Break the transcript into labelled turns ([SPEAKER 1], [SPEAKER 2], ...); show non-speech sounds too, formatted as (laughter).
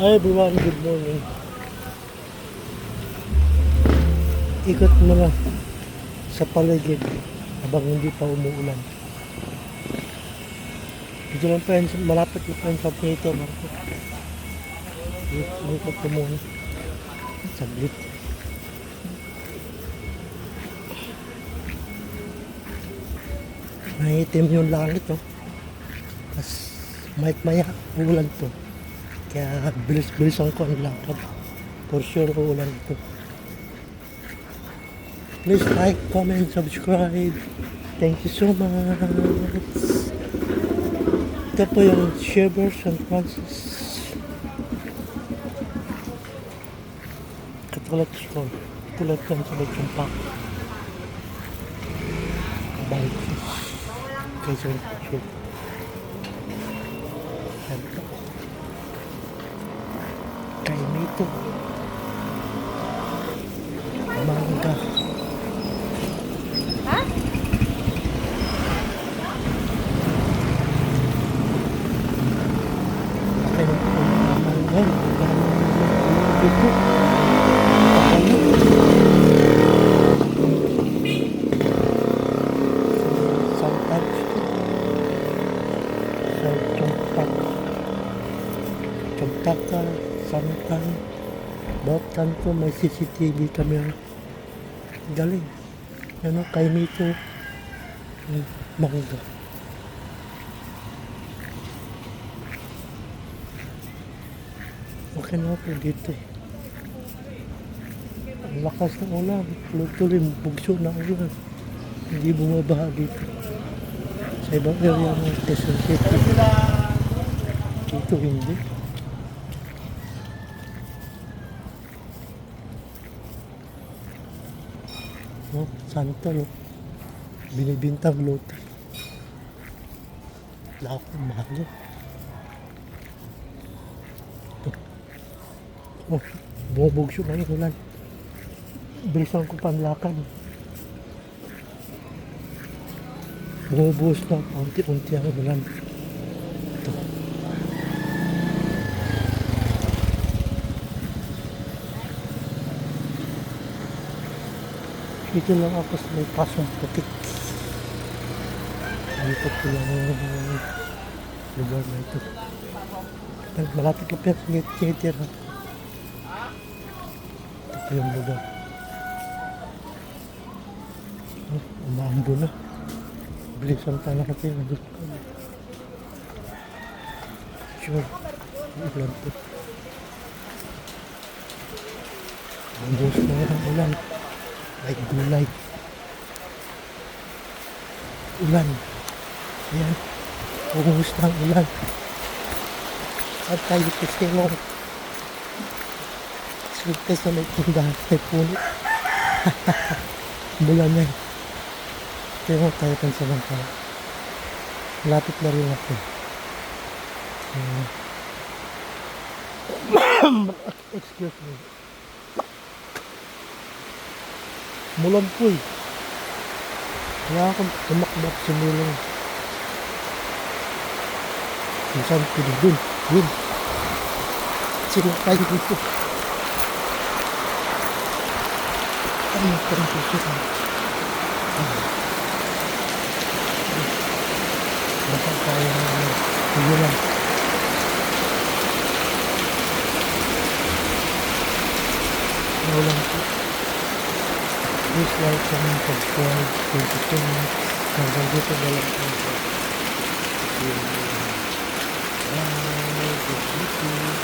[SPEAKER 1] Hi everyone, good morning. Ikot mo na sa paligid habang hindi pa umuulan. Dito lang pa malapit lang pa yun sa Pinito, Marco. Ikot ko muna. Saglit. Maitim yung langit, oh. Tapos, may maya, ulan to. Kaya bilis-bilisan ko ang lakad. For sure uulan ito. Please like, comment, subscribe. Thank you so much. Ito po yung Shaver San Francis. Katulad ko. Katulad ko sa Lechong Park. Bikes. Quezon City. Yan po. Kay Mito. Mangga. Kaya po mangga. Dito. Chongpak. Chongpaka, Batan ko may CCTV camera. Galing. Ano, kay Mito. Hmm, Mangga. Okay na ako dito. eh. Ang lakas ng ulan. Tuloy-tuloy, bugso na ulan. Hindi bumabaha dito. Sa ibang area ng Quezon City. Dito hindi. No, Santa, no? Binibintang lote. Lahat ng mahal yun. Oh, bumubugso na yung ulan. Bilisan ko panlakad. Bumubuhos na unti-unti ang ulan. Dito lang ako sa may pasong putik. Dito ko lang ang lugar na ito. Malapit lang pero tinitira. Ito po yung lugar. Oh, umaambo na. Bilisan pa na kasi nandun ka. Sure. Ulan po. Ang na ang ulan. Like gulay. Ulan. Ayan. Buhos na ang ulan. At tayo kasi mo. Swerte sa may tindahan. May punit. Mula na yun. Pero tayo kan sa bangka. Lapit na rin ako. (coughs) Excuse me. Mulan po eh. Kaya akong tumakbak sa mulan. Kung saan ko din dun. Dun. Sige tayo dito. Ano yung parang puso Baka kaya na ano. Sige lang. Wala po. Please like, comment, subscribe, share the channel, and don't forget to like and subscribe. Bye, good YouTube.